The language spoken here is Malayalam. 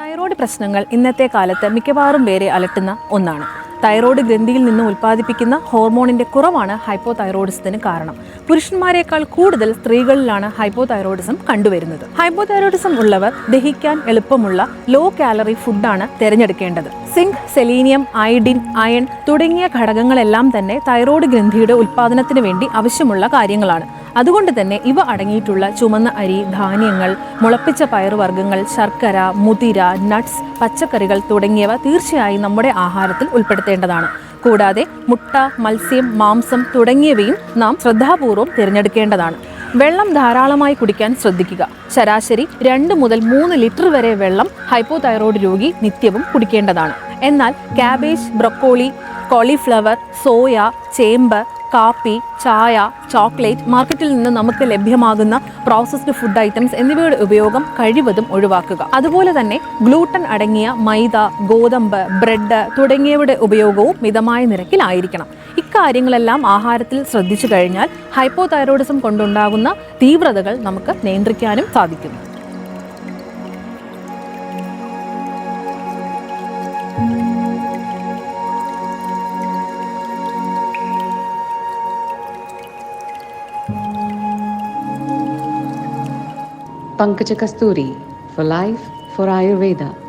തൈറോയ്ഡ് പ്രശ്നങ്ങൾ ഇന്നത്തെ കാലത്ത് മിക്കവാറും പേരെ അലട്ടുന്ന ഒന്നാണ്. തൈറോയ്ഡ് ഗ്രന്ഥിയിൽ നിന്ന് ഉൽപ്പാദിപ്പിക്കുന്ന ഹോർമോണിന്റെ കുറവാണ് ഹൈപ്പോ തൈറോയിഡിസത്തിന് കാരണം. പുരുഷന്മാരെക്കാൾ കൂടുതൽ സ്ത്രീകളിലാണ് ഹൈപ്പോ തൈറോയിഡിസം കണ്ടുവരുന്നത്. ഹൈപ്പോ തൈറോയിഡിസം ഉള്ളവർ ദഹിക്കാൻ എളുപ്പമുള്ള ലോ കാലറി ഫുഡാണ് തിരഞ്ഞെടുക്കേണ്ടത്. സിങ്ക് സെലീനിയം അയഡിൻ അയൺ തുടങ്ങിയ ഘടകങ്ങളെല്ലാം തന്നെ തൈറോയ്ഡ് ഗ്രന്ഥിയുടെ ഉൽപ്പാദനത്തിന് വേണ്ടി ആവശ്യമുള്ള കാര്യങ്ങളാണ്. അതുകൊണ്ട് തന്നെ ഇവ അടങ്ങിയിട്ടുള്ള ചുമന്ന അരി ധാന്യങ്ങൾ മുളപ്പിച്ച പയറുവർഗങ്ങൾ ശർക്കര മുതിര നട്ട്സ് പച്ചക്കറികൾ തുടങ്ങിയവ തീർച്ചയായും നമ്മുടെ ആഹാരത്തിൽ ഉൾപ്പെടുത്തേണ്ടതാണ് കൂടാതെ മുട്ട മത്സ്യം മാംസം തുടങ്ങിയവയും നാം ശ്രദ്ധാപൂർവം തിരഞ്ഞെടുക്കേണ്ടതാണ്. വെള്ളം ധാരാളമായി കുടിക്കാൻ ശ്രദ്ധിക്കുക. ശരാശരി രണ്ട് മുതൽ മൂന്ന് ലിറ്റർ വരെ വെള്ളം ഹൈപ്പോതൈറോയ്ഡ് രോഗി നിത്യവും കുടിക്കേണ്ടതാണ്. എന്നാൽ കാബേജ് ബ്രൊക്കോളി കോളിഫ്ലവർ സോയ ചേമ്പ് കാപ്പി ചായ ചോക്ലേറ്റ് മാർക്കറ്റിൽ നിന്ന് നമുക്ക് ലഭ്യമാകുന്ന പ്രോസസ്ഡ് ഫുഡ് ഐറ്റംസ് എന്നിവയുടെ ഉപയോഗം കഴിവതും ഒഴിവാക്കുക. അതുപോലെ തന്നെ ഗ്ലൂട്ടൻ അടങ്ങിയ മൈദ ഗോതമ്പ് ബ്രെഡ് തുടങ്ങിയവയുടെ ഉപയോഗവും മിതമായ നിരക്കിലായിരിക്കണം ഇക്കാര്യങ്ങളെല്ലാം ആഹാരത്തിൽ ശ്രദ്ധിച്ചു കഴിഞ്ഞാൽ ഹൈപ്പോതൈറോയിഡിസം കൊണ്ടുണ്ടാകുന്ന തീവ്രതകൾ നമുക്ക് നിയന്ത്രിക്കാനും സാധിക്കുന്നു Pankaja Kasturi for Life for Ayurveda.